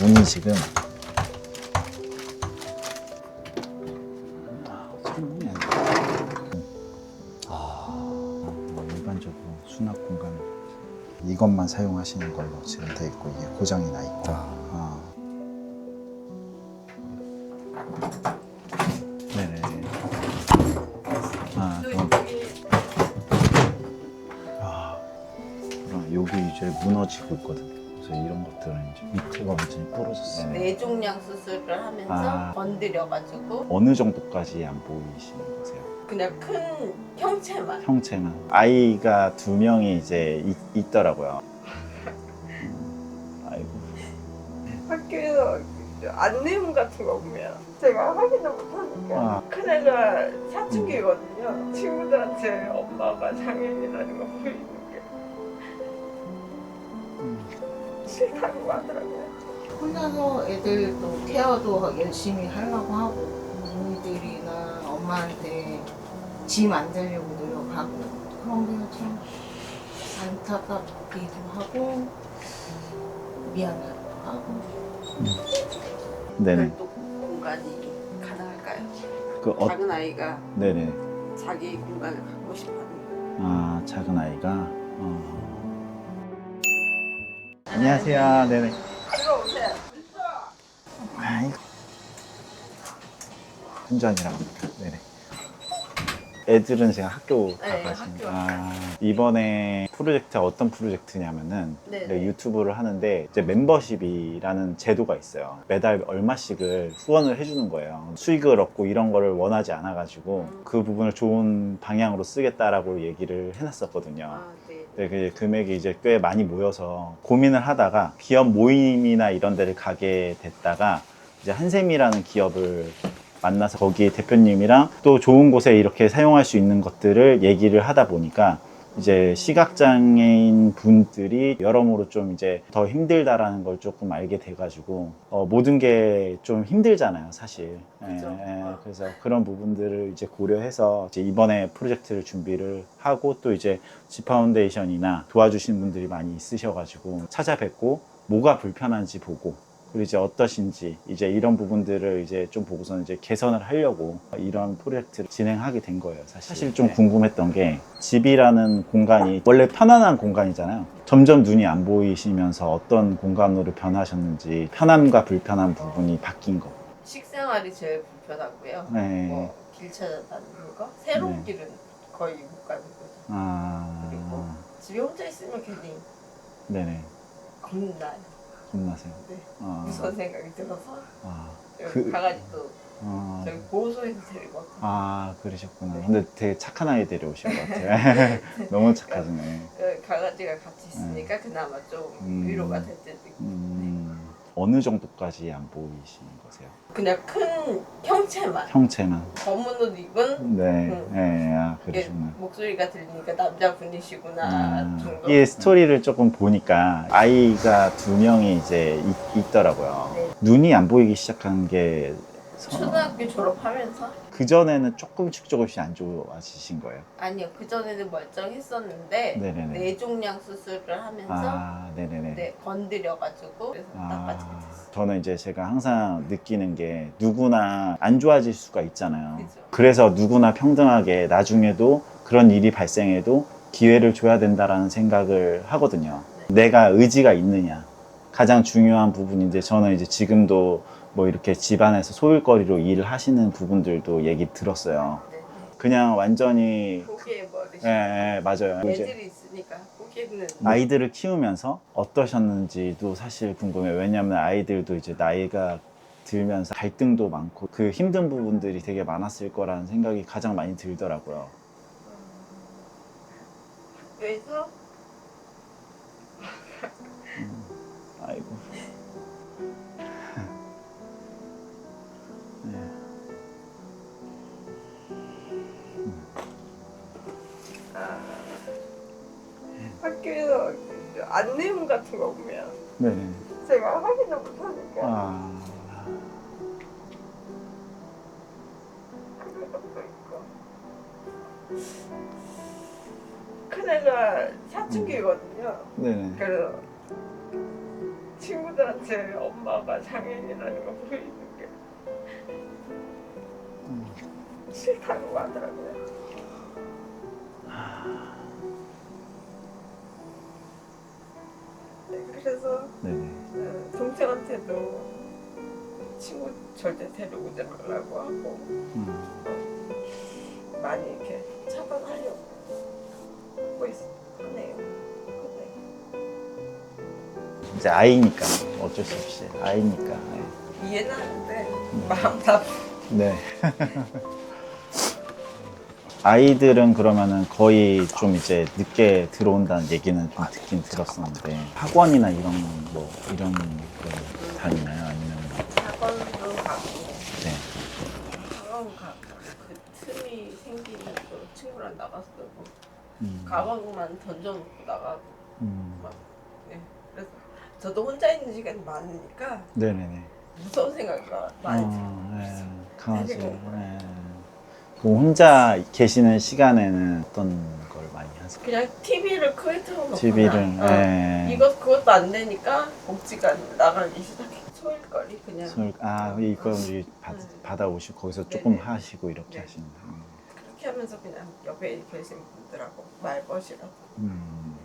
문이 지금 아, 창문이 안 돼. 아, 뭐 일반적으로 수납 공간 이것만 사용하시는 걸로 지금 돼 있고 이게 고장이 나 있고. 아. 네네. 아, 그럼 아, 그럼 여기 이제 무너지고 있거든. 그래서 이런 것들은 이제 밑에가 완전히 부러졌어요. 뇌종양 수술을 하면서 아. 건드려가지고 어느 정도까지 안 보이시는 거세요? 그냥 큰 형체만 형체만. 아이가 두 명이 이제 있, 더라고요 아이고. 학교에서 안내문 같은 거 보면 제가 확인을 못하니까 아. 큰애가 사춘기거든요. 친구들한테 엄마가 장애인이라는 거 보이는 싫다고 하더라고요. 혼자서 애들도 케어도 열심히 하려고 하고 언니들이나 엄마한테 짐 안 되려고 노력하고 그런 게 참 안타깝기도 하고 미안하기도 하고 네네. 별도 공간이 가능할까요? 그 어, 작은 아이가 네네. 자기 공간을 갖고 싶어하는 아 작은 아이가. 어. 안녕하세요. 네네. 들어오세요 hun전이라고 합니다. 네네. 애들은 제가 학교 네, 학교. 아, 이번에 프로젝트 어떤 프로젝트냐면은 네. 제가 유튜브를 하는데 이제 멤버십이라는 제도가 있어요. 매달 얼마씩을 후원을 해주는 거예요. 수익을 얻고 이런 거를 원하지 않아가지고 그 부분을 좋은 방향으로 쓰겠다라고 얘기를 해놨었거든요. 아, 네. 네, 그 금액이 이제 꽤 많이 모여서 고민을 하다가 기업 모임이나 이런 데를 가게 됐다가 이제 한샘이라는 기업을 만나서 거기 대표님이랑 또 좋은 곳에 이렇게 사용할 수 있는 것들을 얘기를 하다 보니까 이제 시각장애인 분들이 여러모로 좀 이제 더 힘들다라는 걸 조금 알게 돼가지고 어, 모든 게 좀 힘들잖아요, 사실. 예, 그죠. 예, 어. 그래서 그런 부분들을 이제 고려해서 이제 이번에 프로젝트를 준비를 하고 또 이제 지 파운데이션이나 도와주신 분들이 많이 있으셔가지고 찾아뵙고 뭐가 불편한지 보고 그리고 이제 어떠신지 이제 이런 부분들을 이제 좀 보고서는 이제 개선을 하려고 이런 프로젝트를 진행하게 된 거예요. 사실, 사실 좀 궁금했던 게 집이라는 공간이 원래 편안한 공간이잖아요. 점점 눈이 안 보이시면서 어떤 공간으로 변하셨는지 편함과 불편한 부분이 바뀐 거. 식생활이 제일 불편하고요 네. 뭐, 길 찾아다니는 거 새로운 네. 길은 거의 못 가는 거죠 아, 그리고 집에 혼자 있으면 괜히 네네. 겁나요 겁나세요. 네. 아, 무서운 생각이 들어서 아, 여기 그- 강아지도 아, 저희 보호소에서 데리고 왔고 아, 그러셨구나. 근데 되게 착한 아이 데려오신 것 같아요. 너무 착하시네. 그 강아지가 같이 있으니까 그나마 좀 음. 위로가 될 때도 있고 음, 어느 정도까지 안 보이시는 거세요? 그냥 큰 형체만 형체만. 검은 옷 입은 네, 음. 네, 아, 이게 그러시구나. 목소리가 들리니까 남자분이시구나 아, 정도 이 스토리를 조금 보니까 아이가 두 명이 이제 있, 더라고요 네. 눈이 안 보이기 시작한 게 초등학교 졸업하면서 그 전에는 조금씩 조금씩 안 좋아지신 거예요. 아니요 그 전에는 멀쩡했었는데 네네네. 뇌종양 수술을 하면서 아, 네네네. 네, 건드려가지고 그래서 나빠지게 아, 됐어요. 저는 이제 제가 항상 느끼는 게 누구나 안 좋아질 수가 있잖아요. 그죠. 그래서 누구나 평등하게 나중에도 그런 일이 발생해도 기회를 줘야 된다라는 생각을 하거든요. 내가 의지가 있느냐. 가장 중요한 부분인데 저는 이제 지금도 뭐 이렇게 집안에서 소일거리로 일을 하시는 부분들도 얘기 들었어요. 네, 네. 그냥 완전히 포기해버리시고 예, 예, 맞아요. 이제 애들이 있으니까 포기는 아이들을 키우면서 어떠셨는지도 사실 궁금해요. 왜냐하면 아이들도 이제 나이가 들면서 갈등도 많고 그 힘든 부분들이 되게 많았을 거라는 생각이 가장 많이 들더라고요. 학교에서 아이고. 학교에서 안내문 같은 거 보면 네. 제가 확인을 못하니까 아. 그런 것도 있고 큰애가 사춘기거든요. 네네. 그래서 친구들한테 엄마가 장애인이라는 거 보여주는 게 싫다고 하더라고요. 그래서 네네. 어, 동생한테도 친구 절대 데려오지 말라고 하고 음. 많이 이렇게 차단하려고 하고 있, 하네요. 근데 이제 아이니까 어쩔 수 없이 아이니까. 네. 이해는 하는데 마음 다 네. 아이들은 그러면은 거의 좀 이제 늦게 들어온다는 얘기는 좀 듣긴 들었었는데 학원이나 이런 뭐 이런 거 다니나요? 아니면 학원도 가고 네. 학원 가고 그 틈이 생기면 또 친구랑 나가서 놀고 음. 가방만 던져놓고 나가고 음. 네. 그래서 저도 혼자 있는 시간이 많으니까 네네네. 무서운 생각가 많이 들어요. 어, 네. 강아지. 온 네. 뭐 혼자 계시는 시간에는 어떤 걸 많이 하세요? 그냥 TV를 크게 틀어놓거나 TV를. 어, 네. 이것 그것도 안 되니까 복지가 나가기 시작해 소일거리 그냥 술, 아, 이거 우리 받, 음. 받아오시고 거기서 조금 네네. 하시고 이렇게 네. 하시는. 음. 그렇게 하면서 그냥 옆에 계신 분들하고 말벗이라고 음,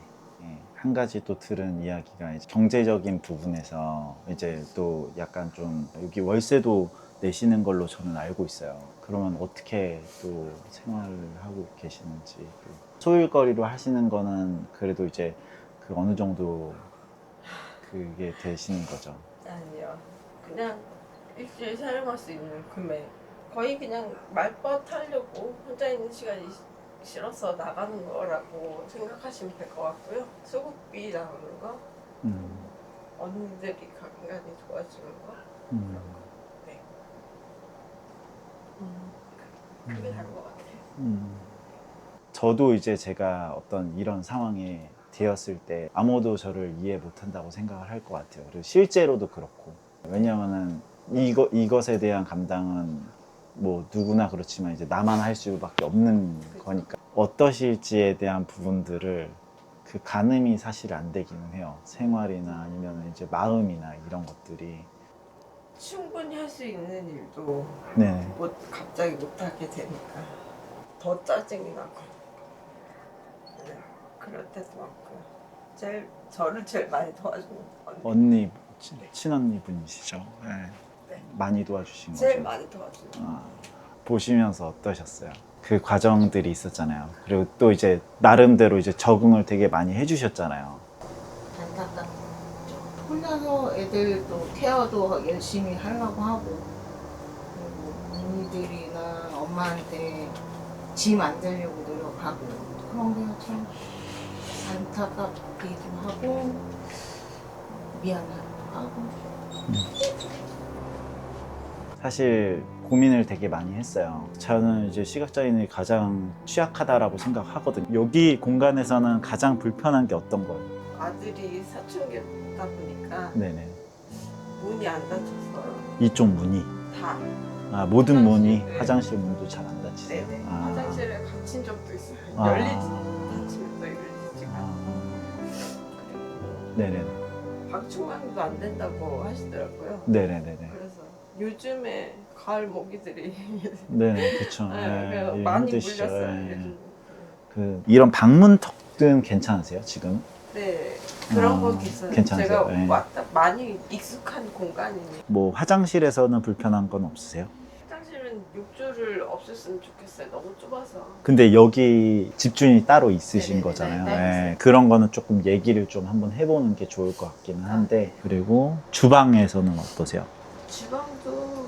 예. 한 가지 또 들은 이야기가 이제 경제적인 부분에서 이제 또 약간 좀 여기 월세도 내시는 걸로 저는 알고 있어요. 그러면 어떻게 또 생활을 하고 계시는지 또 소일거리로 하시는 거는 그래도 이제 그 어느 정도 그게 되시는 거죠. 아니요. 그냥 일주일 사용할 수 있는 금액. 거의 그냥 말벗 하려고 혼자 있는 시간이 시- 싫어서 나가는 거라고 생각하시면 될 것 같고요. 수국비 나오는 거? 음, 언니들이 간간히 도와주는 거? 음, 그게 다른 것 같아요 음. 저도 이제 제가 어떤 이런 상황에 되었을 때 아무도 저를 이해 못한다고 생각을 할 것 같아요. 그리고 실제로도 그렇고 왜냐하면은 이거 이것에 대한 감당은 뭐 누구나 그렇지만 이제 나만 할 수밖에 없는. 거니까 어떠실지에 대한 부분들을 그 가늠이 사실 안 되기는 해요. 생활이나 아니면 이제 마음이나 이런 것들이 충분히 할 수 있는 일도 네. 못 갑자기 못 하게 되니까 더 짜증이 나고 네, 그럴 때도 많고 제일 저를 제일 많이 도와주는 언니 언니 친- 친언니 분이시죠. 네. 네. 많이 도와주신 거죠. 제일 많이 도와주는 아, 보시면서 어떠셨어요? 그 과정들이 있었잖아요. 그리고 또 이제 나름대로 이제 적응을 되게 많이 해주셨잖아요. 안타깝죠. 혼자서 애들 또 케어도 열심히 하려고 하고 그리고 언니들이나 엄마한테 짐안 되려고 노력하고 그런 게 참 안타깝기도 하고 미안하기도 하고 사실 고민을 되게 많이 했어요. 저는 이제 시각장애인이 가장 취약하다라고 생각하거든요. 여기 공간에서는 가장 불편한 게 어떤 거예요? 아들이 사춘기다 보니까 네네. 문이 안 닫혀서 이쪽 문이 다 아, 모든 문이 화장실, 네. 화장실 문도 잘 안 닫히세요. 네네 아. 화장실에 갇힌 적도 있어요 아. 열리지 닫히면 또 열리지가 아. 네네네. 방충망도 안 된다고 하시더라고요 네네네네. 그래서 요즘에 가을 모기들이 네네, 그쵸. 네, 예, 그래서 예, 많이. 물렸어요 예. 요즘. 그 이런 방문턱은 괜찮으세요 지금? 네 그런 아, 거 괜찮아요 괜찮으세요? 제가 네. 왔다 많이 익숙한 공간이니 뭐 화장실에서는 불편한 건 없으세요? 화장실은 욕조를 없앴으면 좋겠어요 너무 좁아서 근데 여기 집주인이 따로 있으신 네네네, 거잖아요. 네, 따로 예. 그런 거는 조금 얘기를 좀 한번 해보는 게 좋을 것 같기는 한데 그리고 주방에서는 어떠세요? 주방도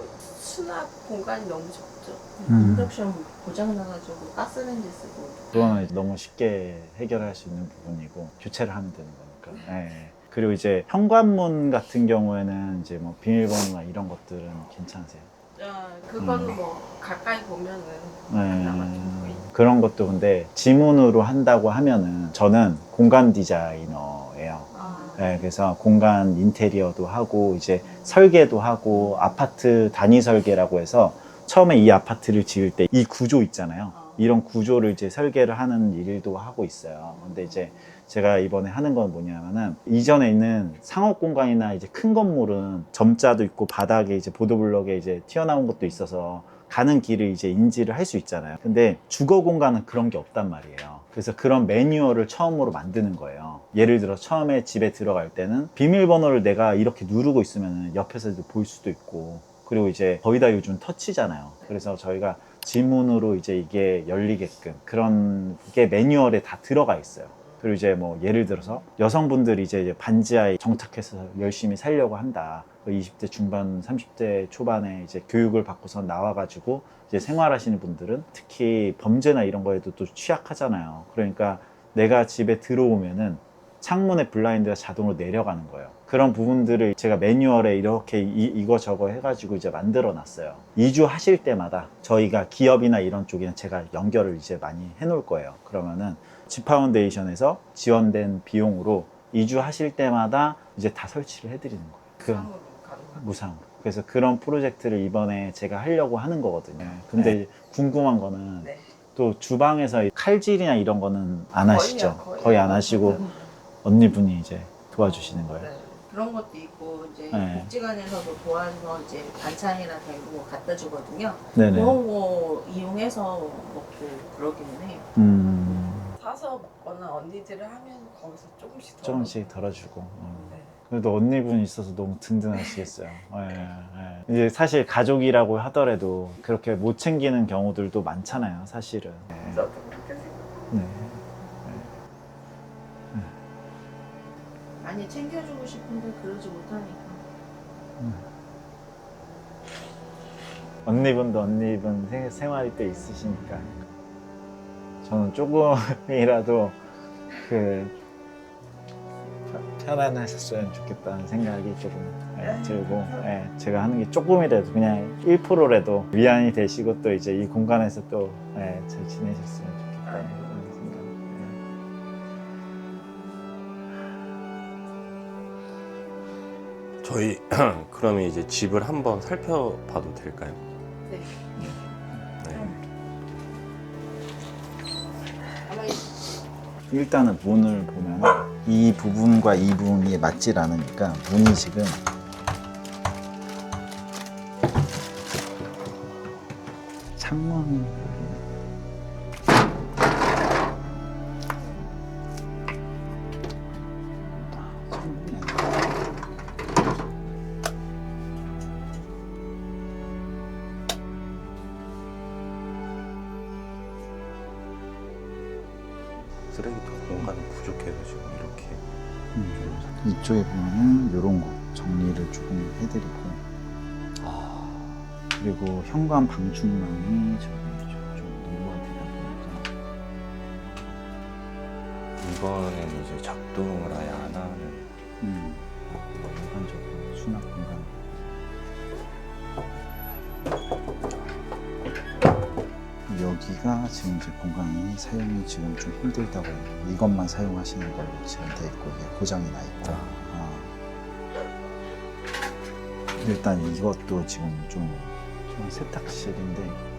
수납 공간이 너무 적죠 음. 인덕션 고장 나가지고 가스레인지 쓰고 그거는 너무 쉽게 해결할 수 있는 부분이고 교체를 하면 되는 거니까. 예. 그리고 이제 현관문 같은 경우에는 이제 뭐 비밀번호나 이런 것들은 괜찮으세요? 아, 그거는 음. 뭐 가까이 보면은 네. 그런 것도 근데 지문으로 한다고 하면은 저는 공간 디자이너예요. 아, 네, 그래서 공간 인테리어도 하고 이제 설계도 하고 아파트 단위 설계라고 해서 처음에 이 아파트를 지을 때 이 구조 있잖아요. 어, 이런 구조를 이제 설계를 하는 일도 하고 있어요. 근데 이제 제가 이번에 하는 건 뭐냐면은 이전에 있는 상업 공간이나 이제 큰 건물은 점자도 있고 바닥에 이제 보도블럭에 이제 튀어나온 것도 있어서 가는 길을 이제 인지를 할 수 있잖아요. 근데 주거 공간은 그런 게 없단 말이에요. 그래서 그런 매뉴얼을 처음으로 만드는 거예요. 예를 들어 처음에 집에 들어갈 때는 비밀번호를 내가 이렇게 누르고 있으면 옆에서도 볼 수도 있고 그리고 이제 거의 다 요즘 터치잖아요. 그래서 저희가 지문으로 이제 이게 열리게끔 그런 게 매뉴얼에 다 들어가 있어요. 그리고 이제 뭐 예를 들어서 여성분들이 이제 반지하에 정착해서 열심히 살려고 한다. 20대 중반, 30대 초반에 이제 교육을 받고서 나와가지고 이제 생활하시는 분들은 특히 범죄나 이런 거에도 또 취약하잖아요. 그러니까 내가 집에 들어오면은 창문의 블라인드가 자동으로 내려가는 거예요. 그런 부분들을 제가 매뉴얼에 이렇게 이, 이거 저거 해가지고 이제 만들어 놨어요. 이주하실 때마다 저희가 기업이나 이런 쪽에는 제가 연결을 이제 많이 해 놓을 거예요. 그러면은 지파운데이션에서 지원된 비용으로 이주하실 때마다 이제 다 설치를 해드리는 거예요. 그 무상으로. 그래서 그런 프로젝트를 이번에 제가 하려고 하는 거거든요. 근데 궁금한 거는 네. 또 주방에서 칼질이나 이런 거는 안 하시죠? 거의. 거의 안 하시고 언니분이 이제 도와주시는 거예요. 네. 그런 것도 있고 이제 네. 복지관에서도 도와서 이제 반찬이나 된거 갖다 주거든요. 네네. 그런 거 이용해서 먹고 그러기는 해요. 음, 사서 먹거나 언니들을 하면 거기서 조금씩 더 조금씩 덜어주고. 음. 네. 그래도 언니분이 있어서 너무 든든하시겠어요. 예, 예. 이제 사실 가족이라고 하더라도 그렇게 못 챙기는 경우들도 많잖아요, 사실은. 예. 저도 그렇게 생각. 네. 많이 챙겨주고 싶은데 그러지 못하니까. 언니분도 언니분 생- 생활이 또 있으시니까. 저는 조금이라도 그 편- 편안하셨으면 좋겠다는 생각이 조금 예, 들고 예, 제가 하는 게 조금이라도 그냥 1%라도 위안이 되시고 또 이제 이 공간에서 또 예, 잘 지내셨으면 좋겠다 저희 그러면 이제 집을 한번 살펴봐도 될까요? 네. 네. 일단은 문을 보면 이 부분과 이 부분이 맞질 않으니까 문이 지금 이쪽에 보면은 이런 거 정리를 조금 해드리고 아 그리고 현관 방충망이 저기 좀, 좀 노후화되다 보니까 이번에는 이제 작동을 아예 안 하는 음, 일반적으로 수납 공간 여기가 지금 이제 공간이 사용이 지금 좀 힘들다고 해요. 이것만 사용하시는 걸로 지금 돼 있고 이게 고장이 나 있다. 일단 이것도 지금 좀, 좀 세탁실인데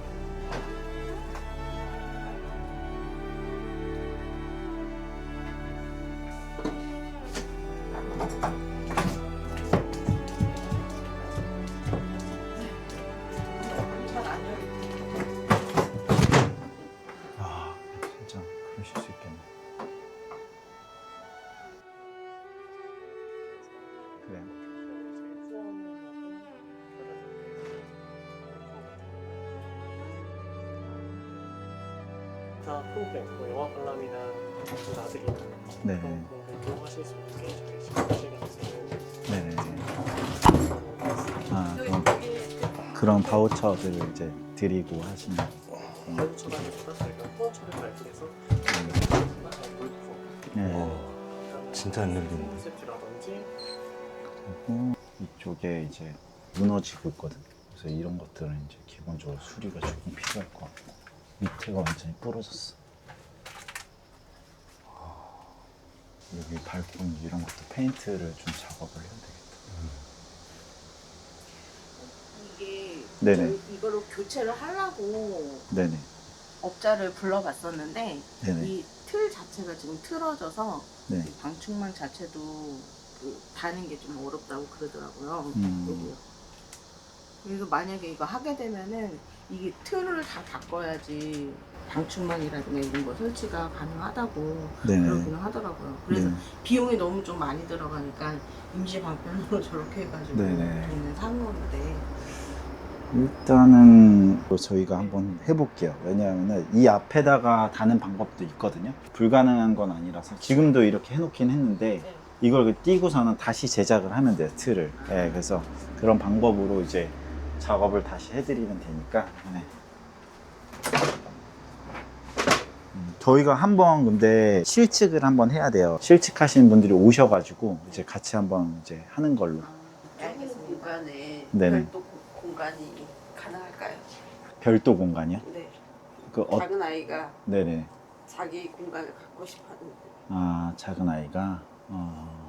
기타 프로그램, 뭐 영화 관람이나 나들이 네, 그런 공부도 하실 수 있게 저희 지금 실행해서 네. 아 그럼 그런 바우처들을 이제 드리고 하시는. 바우처라기보다 저희가 후원처를 발행해서 물품, 네. 와 진짜 안 열리는데 콘셉트라든지 그리고 이쪽에 이제 무너지고 있거든. 그래서 이런 것들은 이제 기본적으로 수리가 조금 필요할 것 같고 밑에가 완전히 부러졌어. 여기 발코니 이런 것도 페인트를 좀 작업을 해야 되겠다. 이게 네네. 저- 이거를 교체를 하려고 네네. 업자를 불러봤었는데 네네. 이 틀 자체가 지금 틀어져서 네. 이 방충망 자체도 그 다는 게 좀 어렵다고 그러더라고요. 음. 그래서 만약에 이거 하게 되면은 이게 틀을 다 바꿔야지 방충망이라든가 이런 거 설치가 가능하다고 네네. 그러기는 하더라고요. 그래서 네. 비용이 너무 좀 많이 들어가니까 임시 방편으로 저렇게 해가지고 네네. 돈을 사는 건데 일단은 또 저희가 한번 해볼게요. 왜냐하면 이 앞에다가 다는 방법도 있거든요. 불가능한 건 아니라서 지금도 이렇게 해놓긴 했는데 네. 이걸 띄고서는 다시 제작을 하면 돼요. 틀을. 네, 그래서 그런 방법으로 이제 작업을 다시 해드리면 되니까. 네. 음, 저희가 한번 근데 실측을 한번 해야 돼요. 실측하시는 분들이 오셔가지고 이제 같이 한번 이제 하는 걸로. 좁은 공간에 네네. 별도 고- 공간이 가능할까요? 별도 공간이요? 네. 그 어, 작은 아이가 네네. 자기 공간을 갖고 싶어하는데 아 작은 아이가 어, 음,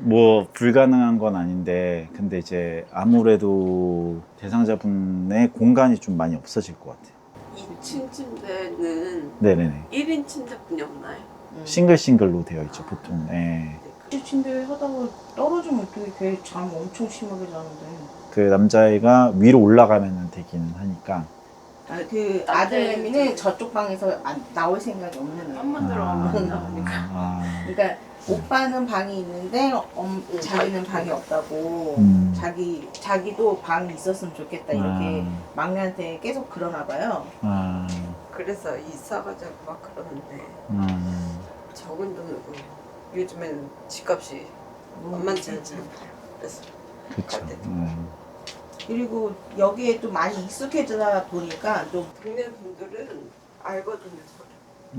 뭐 불가능한 건 아닌데 근데 이제 아무래도 대상자분의 공간이 좀 많이 없어질 것 같아요. 2층 침대는 네네네. 1인 침대뿐이 없나요? 음. 싱글 싱글로 되어 있죠 보통. 네. 침대 하다가 떨어지면 어떻게 걔잠 엄청 심하게 자는데 그 남자애가 위로 올라가면 되기는 하니까. 아, 그 아들내미는 저쪽 방에서 안, 나올 생각이 없는 애예요. 한번 들어가면 못 나오니까. 아, 그러니까 오빠는 방이 있는데 엄, 응, 자기는 자기 방이 없다고 음. 자기 자기도 방이 있었으면 좋겠다 이렇게 아, 막내한테 계속 그러나 봐요. 아, 그래서 이사가자고 막 그러는데 아, 적은 돈으로 요즘에는 집값이 만만치 않잖아요. 그래서 그쵸. 음. 그리고 여기에 또 많이 익숙해지다 보니까 또 동네 분들은 알거든요. 저를.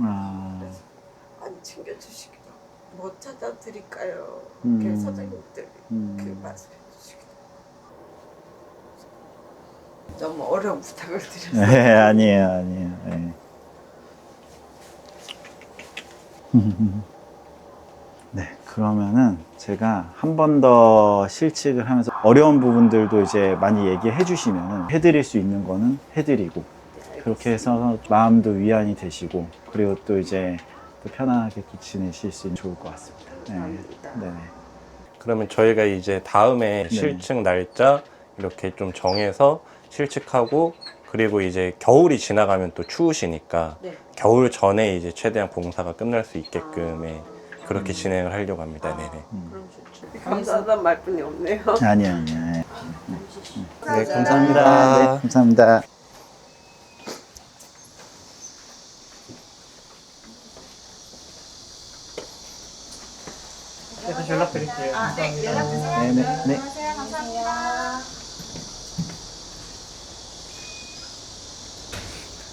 아, 그래서 안 챙겨주시기도 하고 뭐 찾아드릴까요? 음. 그 사장님들이 음. 그 말씀해 하고 너무 어려운 부탁을 드렸어요. 네, 아니에요, 아니에요. 네. 네, 그러면은 제가 한 번 더 실측을 하면서 어려운 부분들도 이제 많이 얘기해 주시면은 해드릴 수 있는 거는 해드리고 그렇게 해서 마음도 위안이 되시고 그리고 또 이제 또 편안하게 또 지내실 수 있는 좋을 것 같습니다. 네. 네, 그러면 저희가 이제 다음에 네. 실측 날짜 이렇게 좀 정해서 실측하고 그리고 이제 겨울이 지나가면 또 추우시니까 네. 겨울 전에 이제 최대한 봉사가 끝날 수 있게끔의 그렇게 진행을 하려고 합니다. 네네. 그럼 좋죠. 감사하다는 말뿐이 없네요. 아니에요, 아니에요. 네, 네, 감사합니다. 네, 감사합니다. 네, 다시 연락드릴게요. 아, 네, 연락 주세요. 네, 네, 네. 안녕하세요. 감사합니다.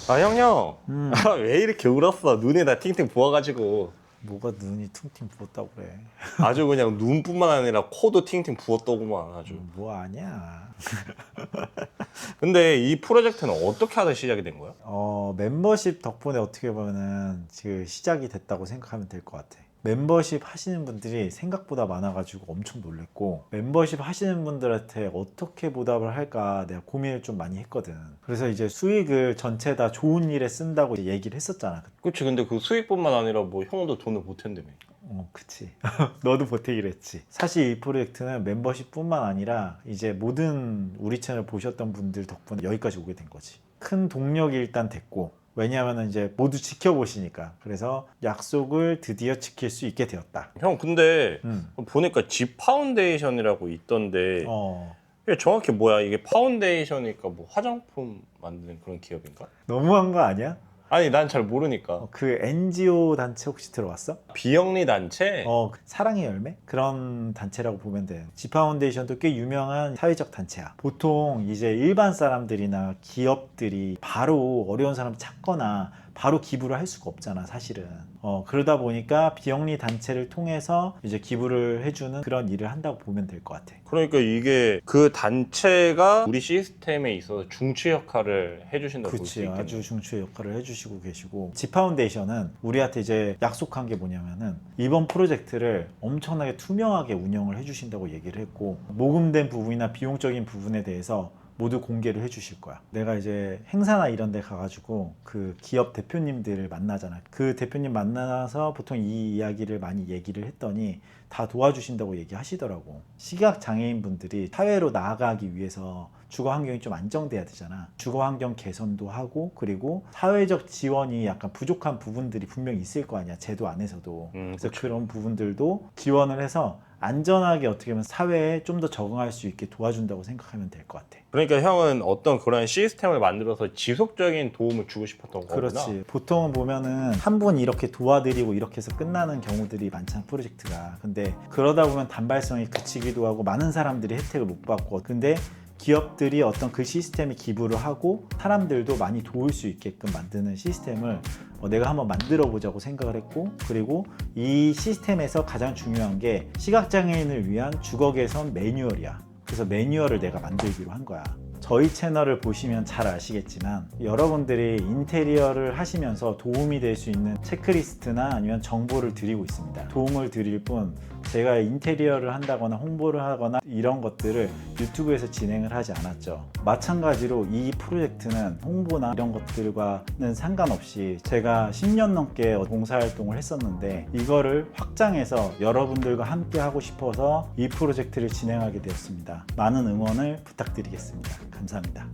아 형형, 음, 왜 이렇게 울었어? 눈에 다 팅팅 부어가지고 뭐가 눈이 퉁퉁 부었다고 그래. 아주 그냥 눈뿐만 아니라 코도 팅팅 부었더구만 아주. 뭐 아니야. 근데 이 프로젝트는 어떻게 하다 시작이 된 거야? 어, 멤버십 덕분에 어떻게 보면은 지금 시작이 됐다고 생각하면 될 것 같아. 멤버십 하시는 분들이 생각보다 많아가지고 엄청 놀랬고 멤버십 하시는 분들한테 어떻게 보답을 할까 내가 고민을 좀 많이 했거든. 그래서 이제 수익을 전체 다 좋은 일에 쓴다고 얘기를 했었잖아. 그치 근데 그 수익뿐만 아니라 뭐 형도 돈을 보탠다며. 어, 그치. 너도 보태기로 했지. 사실 이 프로젝트는 멤버십뿐만 아니라 이제 모든 우리 채널 보셨던 분들 덕분에 여기까지 오게 된 거지. 큰 동력이 일단 됐고, 왜냐하면 이제 모두 지켜보시니까. 그래서 약속을 드디어 지킬 수 있게 되었다. 형 근데 음. 보니까 G 파운데이션이라고 있던데 어, 이게 정확히 뭐야? 이게 파운데이션이니까 뭐 화장품 만드는 그런 기업인가? 너무한 거 아니야? 아니 난 잘 모르니까 어, 그 NGO 단체 혹시 들어봤어? 비영리 단체 어, 그 사랑의 열매? 그런 단체라고 보면 돼요. 지파운데이션도 꽤 유명한 사회적 단체야. 보통 이제 일반 사람들이나 기업들이 바로 어려운 사람 찾거나 바로 기부를 할 수가 없잖아, 사실은. 어, 그러다 보니까 비영리 단체를 통해서 이제 기부를 해주는 그런 일을 한다고 보면 될 것 같아. 그러니까 이게 그 단체가 우리 시스템에 있어서 중추 역할을 해주신다고 볼 수 그치 있겠네. 아주 중추의 역할을 해주시고 계시고 지파운데이션은 우리한테 이제 약속한 게 뭐냐면은 이번 프로젝트를 엄청나게 투명하게 운영을 해주신다고 얘기를 했고 모금된 부분이나 비용적인 부분에 대해서 모두 공개를 해주실 거야. 내가 이제 행사나 이런 데 가가지고 그 기업 대표님들을 만나잖아. 그 대표님 만나서 보통 이 이야기를 많이 얘기를 했더니 다 도와주신다고 얘기하시더라고. 시각 장애인 분들이 사회로 나아가기 위해서 주거 환경이 좀 안정돼야 되잖아. 주거 환경 개선도 하고 그리고 사회적 지원이 약간 부족한 부분들이 분명히 있을 거 아니야. 제도 안에서도. 음, 그래서 그런 부분들도 지원을 해서 안전하게 어떻게 보면 사회에 좀 더 적응할 수 있게 도와준다고 생각하면 될 것 같아. 그러니까 형은 어떤 그런 시스템을 만들어서 지속적인 도움을 주고 싶었던 거구나. 그렇지. 보통은 보면은 한 분 이렇게 도와드리고 이렇게 해서 끝나는 경우들이 많잖아, 프로젝트가. 근데 그러다 보면 단발성이 그치기도 하고 많은 사람들이 혜택을 못 받고. 근데 기업들이 어떤 그 시스템에 기부를 하고 사람들도 많이 도울 수 있게끔 만드는 시스템을 어, 내가 한번 만들어 보자고 생각을 했고 그리고 이 시스템에서 가장 중요한 게 시각장애인을 위한 주거 개선 매뉴얼이야. 그래서 매뉴얼을 내가 만들기로 한 거야. 저희 채널을 보시면 잘 아시겠지만 여러분들이 인테리어를 하시면서 도움이 될 수 있는 체크리스트나 아니면 정보를 드리고 있습니다. 도움을 드릴 뿐 제가 인테리어를 한다거나 홍보를 하거나 이런 것들을 유튜브에서 진행을 하지 않았죠. 마찬가지로 이 프로젝트는 홍보나 이런 것들과는 상관없이 제가 10년 넘게 봉사활동을 했었는데 이거를 확장해서 여러분들과 함께 하고 싶어서 이 프로젝트를 진행하게 되었습니다. 많은 응원을 부탁드리겠습니다. 감사합니다.